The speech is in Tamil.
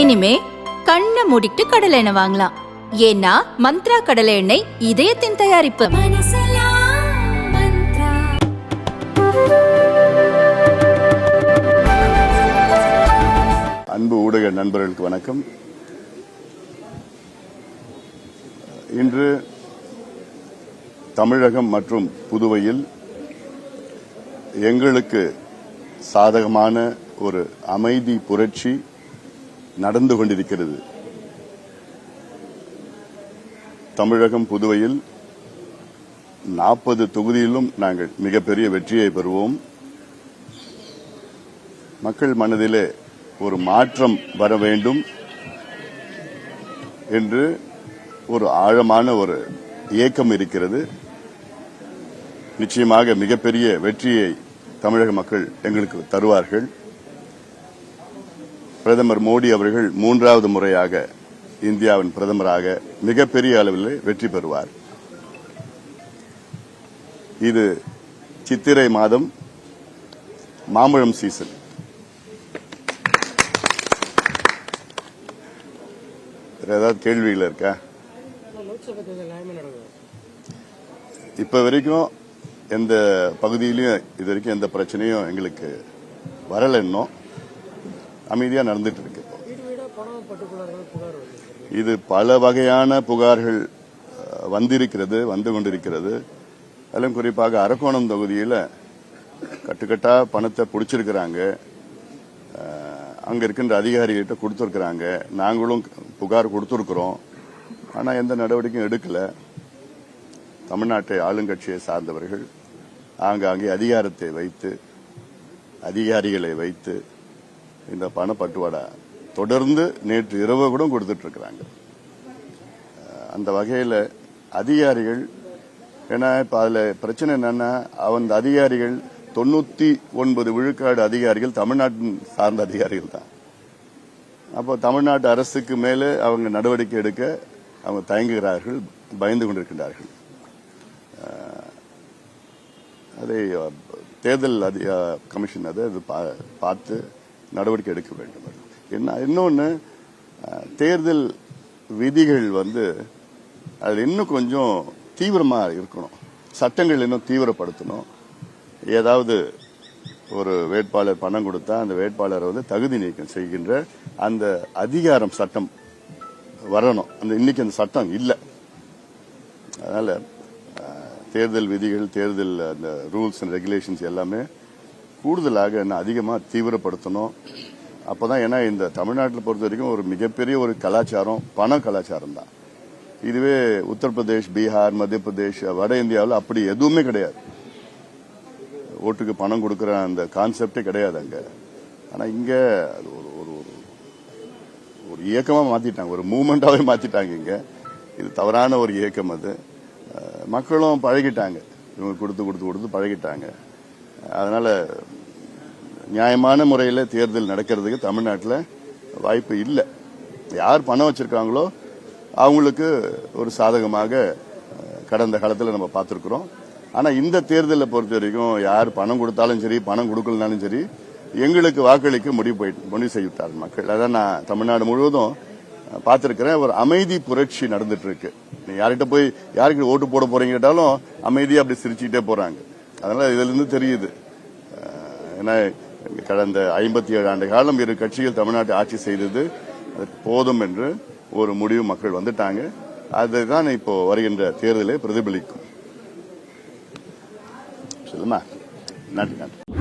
இனிமே கண்ணை மூடிட்டு கடலை எண்ணெய் வாங்கலாம். ஏன்னா மந்த்ரா கடலை எண்ணெய் இதயத்தின் தயாரிப்பு. அன்பு ஊடக நண்பர்களுக்கு வணக்கம். இன்று தமிழகம் மற்றும் புதுவையில் எங்களுக்கு சாதகமான ஒரு அமைதி புரட்சி நடந்து கொண்டிருக்கிறது. தமிழகம் புதுவையில் நாற்பது தொகுதியிலும் நாங்கள் மிகப்பெரிய வெற்றியை பெறுவோம். மக்கள் மனதிலே ஒரு மாற்றம் வர வேண்டும் என்று ஒரு ஆழமான ஒரு இயக்கம் இருக்கிறது. நிச்சயமாக மிகப்பெரிய வெற்றியை தமிழக மக்கள் எங்களுக்கு தருவார்கள். பிரதமர் மோடி அவர்கள் மூன்றாவது முறையாக இந்தியாவின் பிரதமராக மிகப்பெரிய அளவில் வெற்றி பெறுவார். இது சித்திரை மாதம் மாம்பழம் சீசன் ஏதாவது கேள்விகள் இருக்கா? இப்ப வரைக்கும் எந்த பகுதியிலையும் இது வரைக்கும் எந்த பிரச்சனையும் எங்களுக்கு வரல இன்னும். அமைதியா நடந்துட்டு இருக்கு. இது பல வகையான புகார்கள் வந்திருக்கிறது வந்து கொண்டிருக்கிறது. அதிலும் குறிப்பாக அரக்கோணம் தொகுதியில் கட்டுக்கட்டா பணத்தை பிடிச்சிருக்கிறாங்க. அங்க இருக்கின்ற அதிகாரிகிட்ட கொடுத்துருக்குறாங்க. நாங்களும் புகார் கொடுத்துருக்குறோம். ஆனா எந்த நடவடிக்கையும் எடுக்கல. தமிழ்நாட்டை ஆளுங்கட்சியை சார்ந்தவர்கள் ஆங்காங்கே அதிகாரத்தை வைத்து அதிகாரிகளை வைத்து இந்த பணப்பட்டுவாடா தொடர்ந்து நேற்று இரவு கூட கொடுத்துட்டு இருக்கிறாங்க அந்த வகையில் அதிகாரிகள் ஏன்னா இப்போ அதில் பிரச்சனை என்னன்னா அந்த அதிகாரிகள் தொண்ணூத்தி ஒன்பது விழுக்காடு அதிகாரிகள் தமிழ்நாட்டின் சார்ந்த அதிகாரிகள் தான். அப்போ தமிழ்நாட்டு அரசுக்கு மேலே அவங்க நடவடிக்கை எடுக்க அவங்க தயங்குகிறார்கள் பயந்து கொண்டிருக்கின்றார்கள். அதை தேர்தல் அதிக கமிஷன் அதை அது பா- பார்த்து நடவடிக்கை எடுக்க வேண்டும். என்ன இன்னொன்று தேர்தல் விதிகள் வந்து அதில் இன்னும் கொஞ்சம் தீவிரமாக இருக்கணும். சட்டங்கள் இன்னும் தீவிரப்படுத்தணும். ஏதாவது ஒரு வேட்பாளர் பணம் கொடுத்தா அந்த வேட்பாளரை வந்து தகுதி நீக்கம் செய்கின்ற அந்த அதிகாரம் சட்டம் வரணும். அந்த இன்னைக்கு அந்த சட்டம் இல்லை. அதனால தேர்தல் விதிகள் தேர்தல் அந்த ரூல்ஸ் அண்ட் ரெகுலேஷன்ஸ் எல்லாமே கூடுதலாக என்ன அதிகமாக தீவிரப்படுத்தணும். அப்பதான் ஏன்னா இந்த தமிழ்நாட்டில் பொறுத்த வரைக்கும் ஒரு மிகப்பெரிய ஒரு கலாச்சாரம் பண கலாச்சாரம் தான். இதுவே உத்தரப்பிரதேஷ் பீகார் மத்திய பிரதேஷ் வட இந்தியாவில் அப்படி எதுவுமே கிடையாது. ஓட்டுக்கு பணம் கொடுக்குற அந்த கான்செப்டே கிடையாது அங்கே. ஆனால் இங்கே அது ஒரு ஒரு ஒரு ஒரு இயக்கமாக மாற்றிட்டாங்க ஒரு மூமெண்ட்டாகவே மாற்றிட்டாங்க இங்கே. இது தவறான ஒரு இயக்கம் அது. மக்களும் பழகிட்டாங்க. இவங்க கொடுத்து கொடுத்து கொடுத்து பழகிட்டாங்க. அதனால் நியாயமான முறையில் தேர்தல் நடக்கிறதுக்கு தமிழ்நாட்டில் வாய்ப்பு இல்லை. யார் பணம் வச்சிருக்காங்களோ அவங்களுக்கு ஒரு சாதகமாக கடந்த காலத்தில் நம்ம பார்த்துருக்குறோம். ஆனால் இந்த தேர்தலை பொறுத்த வரைக்கும் யார் பணம் கொடுத்தாலும் சரி பணம் கொடுக்கலனாலும் சரி எங்களுக்கு வாக்களிக்க முடிவு போயிட்டு முடிவு செய்துவிட்டார் மக்கள். அதான் நான் தமிழ்நாடு முழுவதும் பார்த்துருக்கிறேன். ஒரு அமைதி புரட்சி நடந்துட்டு இருக்கு நீ யார்கிட்ட போய் யாருக்கு ஓட்டு போட போறீங்க கேட்டாலும் அமைதியாக அப்படி சிரிச்சுக்கிட்டே போறாங்க. அதனால இதுல இருந்து தெரியுது ஏன்னா கடந்த ஐம்பத்தி ஏழு ஆண்டு காலம் இரு கட்சிகள் தமிழ்நாட்டை ஆட்சி செய்தது அது போதும் என்று ஒரு முடிவு மக்கள் வந்துட்டாங்க. அதுதான் இப்போ வருகின்ற தேர்தலை பிரதிபலிக்கும். சொல்லுமா? நன்றி நன்றி.